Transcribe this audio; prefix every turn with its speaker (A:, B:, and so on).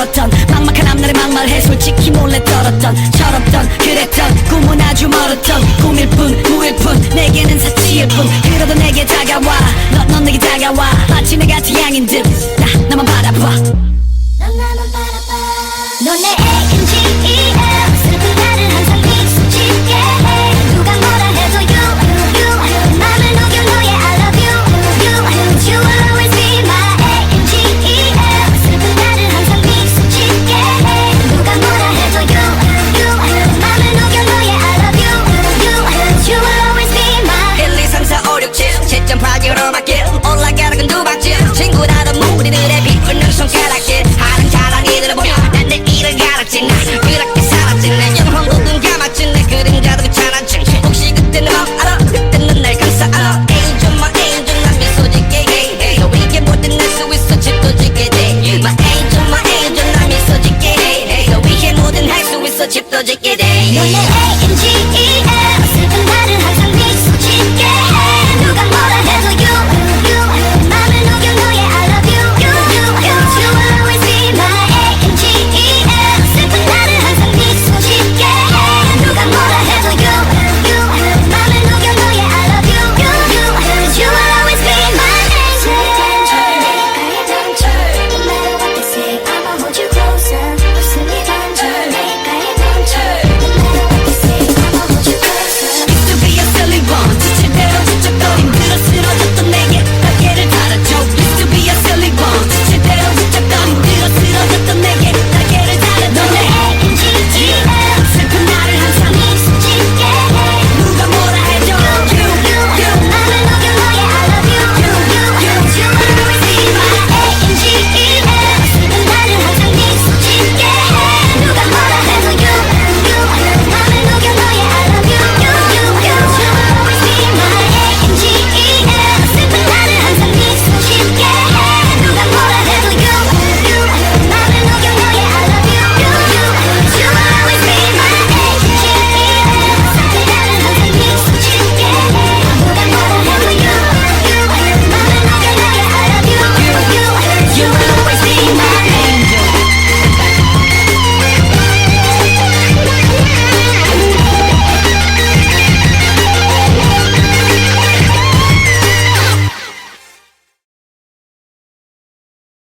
A: 멀었던 막막한 앞날에 막말해 솔직히 몰래 떨었던 철없던 그랬던 꿈은 아주 멀었던 꿈일 뿐 무일 뿐 내게는 사치일 뿐. 그러던 내게 다가와. 넌, 넌 내게 다가와. 마치 내 같은 양인 듯나 나만 바라봐. 넌
B: 나만 바라봐. 넌내 A N G E
C: 또 짓게 돼.
B: 너의 A N G E.